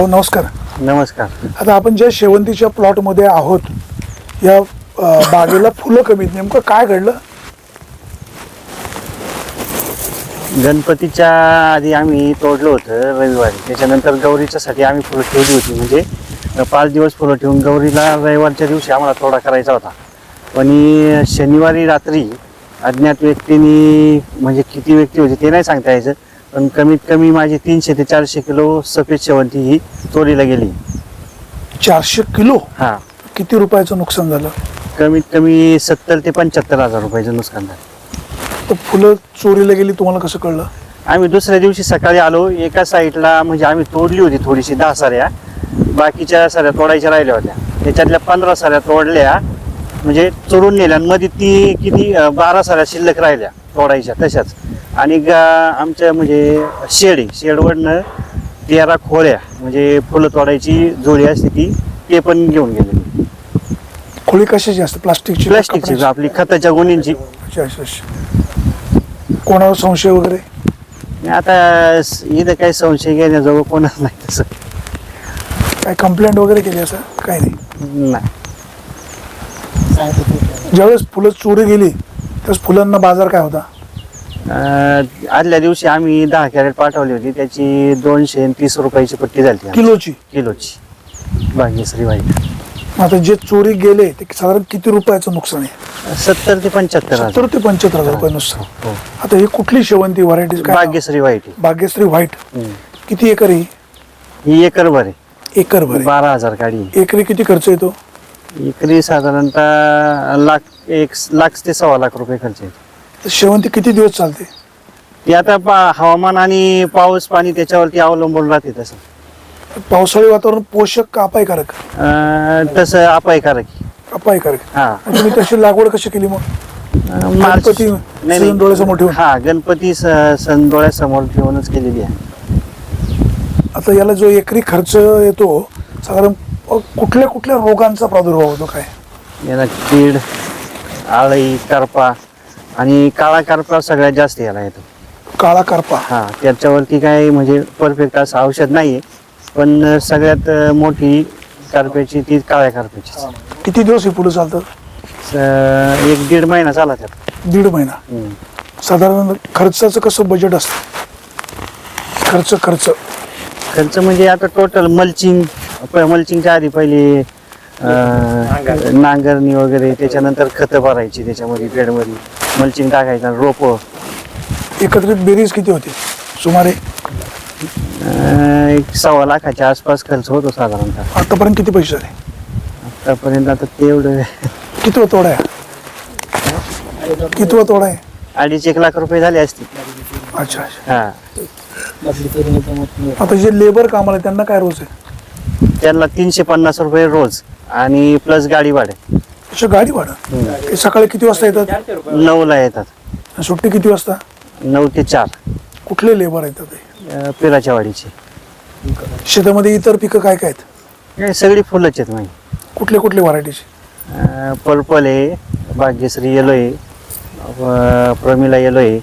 भाऊ नमस्कार. नमस्कार. आता आपण ज्या शेवंतीच्या प्लॉटमध्ये आहोत या अ, बागेला फुलं कमीत नेमकं काय घडलं? गणपतीच्या आधी आम्ही तोडलं होतं रविवारी. त्याच्यानंतर गौरीच्यासाठी आम्ही फुलं ठेवली होती. म्हणजे अं, पाच दिवस फुलं ठेवून गौरीला रविवारच्या दिवशी आम्हाला तोडा करायचा होता. पण शनिवारी रात्री अज्ञात व्यक्तींनी म्हणजे किती व्यक्ती होती ते नाही सांगता यायचं पण कमीत कमी माझी तीनशे ते चारशे किलो सफेद शेवंती ही चोरीला गेली. चारशे किलो? हां. किती रुपयाचं नुकसान झालं? कमीत कमी सत्तर ते पंच्याहत्तर हजार रुपयाचं नुकसान झालं. तर फुलं चोरीला गेली तुम्हाला कसं कळलं? आम्ही दुसऱ्या दिवशी सकाळी आलो एका साईडला म्हणजे आम्ही तोडली होती थोडीशी दहा साऱ्या. बाकीच्या साऱ्या तोडायच्या राहिल्या होत्या. त्याच्यातल्या पंधरा साऱ्या तोडल्या म्हणजे चोरून नेल्या. आणि मध्ये ती किती अं, बारा साऱ्या शिल्लक राहिल्या तोडायच्या तशाच. आणि गा- आमच्या म्हणजे शेड आहे शेडवरनं तेरा खोऱ्या म्हणजे फुलं तोडायची जोडी असते ती ते पण घेऊन गेले खोळी कशाची असते? प्लास्टिकची प्लास्टिकची? आपली खताच्या गुणींची. कोणावर संशय वगैरे? आता इथं काही संशय घेण्याजवळ कोणाच नाही तसं. काय कंप्लेंट वगैरे केली असं? काही नाही? नाही. ज्यावेळेस फुलं चोरी गेली त्यावेळेस फुलांना बाजार काय होता? अं, आदल्या दिवशी आम्ही दहा कॅरेट पाठवली होती. त्याची दोनशे आणि तीस रुपयाची पट्टी झाली होती. किलोची? किलोची. भाग्यश्री वाईट आता जे चोरी गेले ते साधारण किती रुपयाचं नुकसान आहे? सत्तर ते पंच्याहत्तर सत्तर ते पंच्याहत्तर हजार रुपये नुकसान. हो. आता ही कुठली शेवंती व्हरायटी काय? भाग्यश्री वाईट आहे. भाग्यश्री व्हाईट हम्म. किती एकर आहे ही? एकर भर आहे. एकर भर आहे. बारा हजार गाडी एकरी किती खर्च येतो? एकरी साधारणतः लाख एक लाख ते सव्वा लाख रुपये खर्च येतो. शेवंती किती दिवस चालते? ते आता पा- हवामान आणि पाऊस पाणी त्याच्यावरती अवलंबून राहते तसं. पावसाळी वातावरण पोषक का अपायकारक? अं, तसं अपायकारक. आहे. अपायकारक. हा. आणि तुम्ही तशी लागवड कशी केली मग? अं, मार्च- गणपती नाही, सण. डोळ्यासमोर ठेवून. हा गणपती स- सण डोळ्यासमोर ठेवूनच केलेली आहे. आता याला जो एकरी खर्च येतो साधारण अ, कुठल्या कुठल्या रोगांचा प्रादुर्भाव होतो काय? याला कीड आळी करपा आणि काळा करपा सगळ्यात जास्त याला येतो. काळा करपा? हा त्याच्यावरती काय म्हणजे परफेक्ट असं औषध नाहीये. पण सगळ्यात मोठी करप्याची ती काळ्या करप्याची किती दिवस ही फुलं चालतात एक दीड महिना चाला त्यात. दीड महिना? हम्म. साधारण खर्चाचं कसं बजेट असतं? खर्च खर्च. खर्च म्हणजे आता टोटल मल्चिंग मल्चिंगच्या आधी पहिली अं, नांगरणी वगैरे त्याच्यानंतर खतं भरायची त्याच्यामध्ये बेडमध्ये. मल्चिंग टाकायचं रोप. एकत्रित बेरीज किती होते? सुमारे? एक सव्वा लाखाच्या आसपास खर्च होतो साधारणतः. आतापर्यंत किती पैसे झाले? आतापर्यंत आता तेवढं किती तोडा आहे? किती तोडा आहे? अडीच एक लाख रुपये झाले असतील. अच्छा अच्छा. हा. आता जे लेबर कामाला आहे, त्यांना काय रोज आहे? त्यांना तीनशे पन्नास रुपये रोज आणि प्लस गाडी भाडे अच्छा गाडी भाडं ते सकाळी किती वाजता येतात? नऊला येतात. आणि सुट्टी किती वाजता? नऊ ते चार. कुठले लेबर येतात ते? अं, पिराच्या वाडीची. शेतामध्ये इतर पिकं काय काय आहेत? हे सगळी फुलंच आहेत माहिती कुठले कुठले व्हरायटीचे? पर्पल आहे भाग्यश्री येलो आहे अं, प्रमिला येलो आहे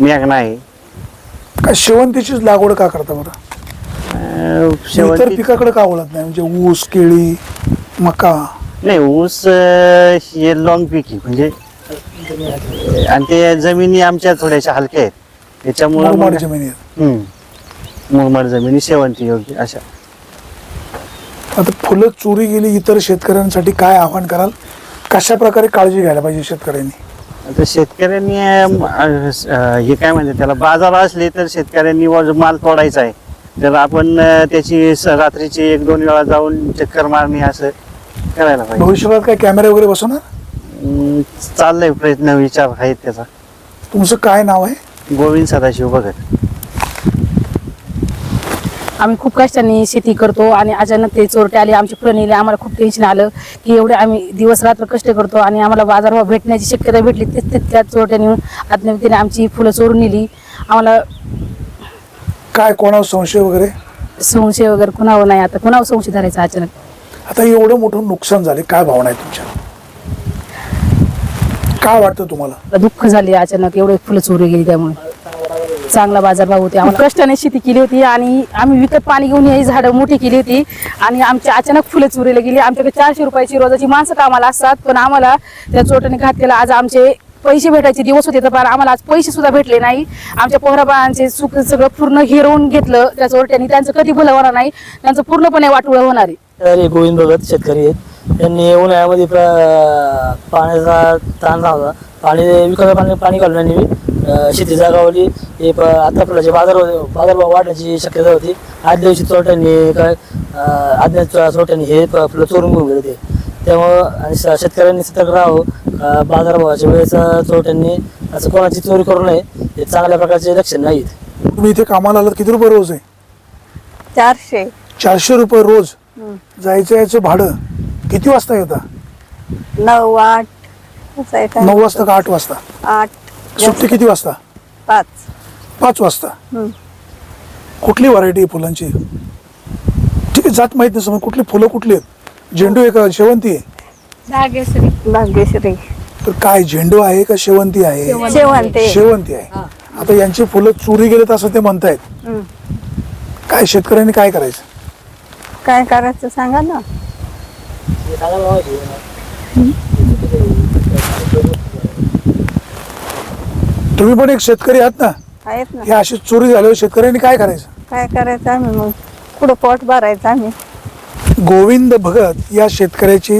मेघना आहे. काय शेवंतीचीच लागवड का करता बरं? अं, इतर शेवंती पिकाकडे का वळत नाही? म्हणजे ऊस केळी मका? नाही ऊस अं, हे लॉंग पीक आहे. म्हणजे आणि ते जमिनी आमच्या थोड्याशा हलक्या आहेत. त्याच्यामुळं मुरमाड मग- जमिनी आहेत. हम्म. मुरमाड जमिनी शेवंती योग्य अशा. आता फुलं चोरी गेली इतर शेतकऱ्यांसाठी काय आव्हान कराल? कशा प्रकारे काळजी घ्यायला पाहिजे शेतकऱ्यांनी? आता शेतकऱ्यांनी अं, अं, हे काय म्हणतात त्याला बाजार असले तर शेतकऱ्यांनी वर जो माल तोडायचा आहे. तर आपण अं, त्याची स- रात्रीची एक दोन वेळा जाऊन चक्कर मारणे असं करायला पाहिजे. भविष्यकाळात काय कॅमेरे वगैरे बसवणार? अं, चाललंय प्रयत्न विचार आहेत त्याचा. तुमचं काय नाव आहे? गोविंद सदाशिव भगत आम्ही खूप कष्टाने शेती करतो आणि अचानक ते चोरटे आले आमची फुलं नेली. आम्हाला खूप टेन्शन आलं की एवढे आम्ही दिवस रात्र कष्ट करतो आणि आम्हाला बाजारभाव भेटण्याची शक्यता भेटली तेच तितक्या चोरट्याने येऊन अज्ञातीने आमची फुलं चोरून नेली. आम्हाला काय कोणावर संशय वगैरे? संशय वगैरे कुणावर नाही. आता कुणावर संशय धरायचा अचानक? आता एवढं मोठं नुकसान झाले काय भावना आहे तुमच्या? काय वाटतं तुम्हाला? दुःख झाले अचानक एवढे फुलं चोरी गेली त्यामुळे. चांगला बाजारभाव होते. आम्हाला कष्टाने शेती केली होती आणि आम्ही विकत पाणी घेऊन ही झाडं मोठी केली होती आणि आमची अचानक फुलं चुरीला गेली. आमच्याकडे चारशे रुपयाची रोजाची माणसं कामाला असतात पण आम्हाला त्या चोरट्याने घात केला. आज आमचे पैसे भेटायचे दिवस होते तर पण आम्हाला आज पैसे सुद्धा भेटले नाही. आमच्या पोहराबाळांचे सुख सगळं पूर्ण हिरवून घेतलं त्या चोरट्याने. त्यांचं कधी भलं होणार नाही. त्यांचं पूर्णपणे वाटोळं होणार आहे. तर गोविंद भगत शेतकरी आहेत. त्यांनी उन्हाळ्यामध्ये प्र- पाण्याचा ताण राहता पाणी विकत पाणी पाणी घालून यांनी अं, शेती जागावली. हे प- आता फुलाचे बाजार बाजारभाव वाढण्याची शक्यता होती. आठ दिवशी चोरट्यांनी काय आदल्या चोरट्यांनी हे फुलं चोरून घेऊन गेले ते. त्यामुळं आणि श- शेतकऱ्यांनी सतर्क राहावं. बाजारभावाच्या वेळेस चोरट्यांनी असं कोणाची चोरी करू नये हे चांगल्या प्रकारचे लक्षण नाहीत. तुम्ही इथे कामाला आलात किती रुपये रोज आहे? चारशे. चारशे रुपये रोज? जायचं याचं भाडं. किती वाजता येतं? नऊ आठ असं आहे का? नऊ वाजता का आठ वाजता? आठ. सुट्टी किती वाजता? पाच. पाच वाजता? हम्म. कुठली व्हरायटी आहे फुलांची? ठीक आहे जात माहीत नसतं मग कुठली फुलं कुठली आहेत. झेंडू आहे का? शेवंती आहे? भाग्यश्री. तर काय झेंडू आहे का शेवंती आहे? शेवंते. शेवंती. आहे. आता यांची फुलं चोरी गेलेत असं ते म्हणतायत. हम्म. काय शेतकऱ्यांनी काय करायचं? काय करायचं सांगा ना. तुम्ही पण एक शेतकरी आहात ना. आहेत ना. हे अशी चोरी झाल्यावर शेतकऱ्यांनी काय करायचं? काय करायचं आम्ही मग? पुढं पोट भरायचं आम्ही? गोविंद भगत या शेतकऱ्याची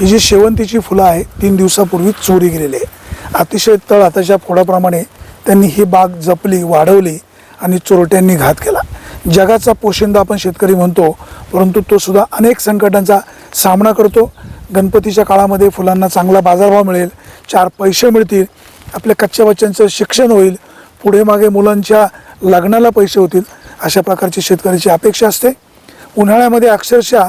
ही जी शेवंतीची फुलं आहे तीन दिवसापूर्वी चोरी गेलेली आहे अतिशय तळ हाताच्या फोडाप्रमाणे त्यांनी ही बाग जपली वाढवली आणि चोरट्यांनी घात केला. जगाचा पोशिंदा आपण शेतकरी म्हणतो परंतु तो सुद्धा अनेक संकटांचा सामना करतो. गणपतीच्या काळामध्ये फुलांना चांगला बाजारभाव मिळेल चार पैसे मिळतील आपल्या कच्च्या बच्चांचं शिक्षण होईल पुढे मागे मुलांच्या लग्नाला पैसे होतील अशा प्रकारची शेतकऱ्याची अपेक्षा असते. उन्हाळ्यामध्ये अक्षरशः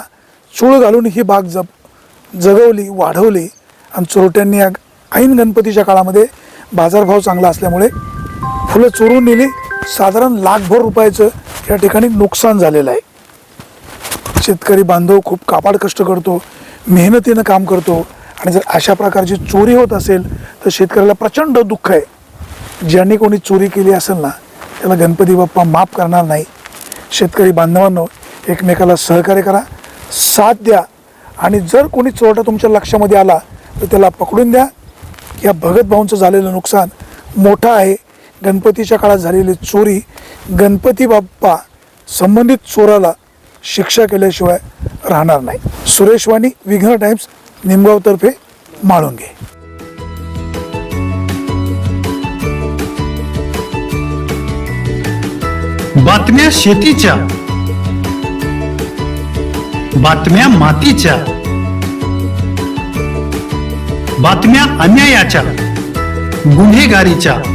चूळ घालून ही बाग जप जगवली वाढवली. आणि चोरट्यांनी या ऐन गणपतीच्या काळामध्ये बाजारभाव चांगला असल्यामुळे फुलं चोरून नेली. साधारण लाखभर रुपयाचं या ठिकाणी नुकसान झालेलं आहे. शेतकरी बांधव खूप कापाड कष्ट करतो मेहनतीनं काम करतो आणि जर अशा प्रकारची चोरी होत असेल तर शेतकऱ्याला प्रचंड दुःख आहे. ज्यांनी कोणी चोरी केली असेल ना त्याला गणपती बाप्पा माफ करणार नाही. शेतकरी बांधवांनो एकमेकाला सहकार्य करा साथ द्या आणि जर कोणी चोरटा तुमच्या लक्षामध्ये आला तर त्याला पकडून द्या. या भगत भाऊंचं झालेलं नुकसान मोठं आहे. गणपतीच्या काळात झालेली चोरी गणपती बाप्पा संबंधित चोराला शिक्षा केल्याशिवाय राहणार नाही. सुरेश वाणी विघ्न टाइम्स निमगावतर्फे माळुंगे. बातम्या शेतीच्या. बातम्या मातीच्या. बातम्या अन्यायाच्या. गुन्हेगारीच्या.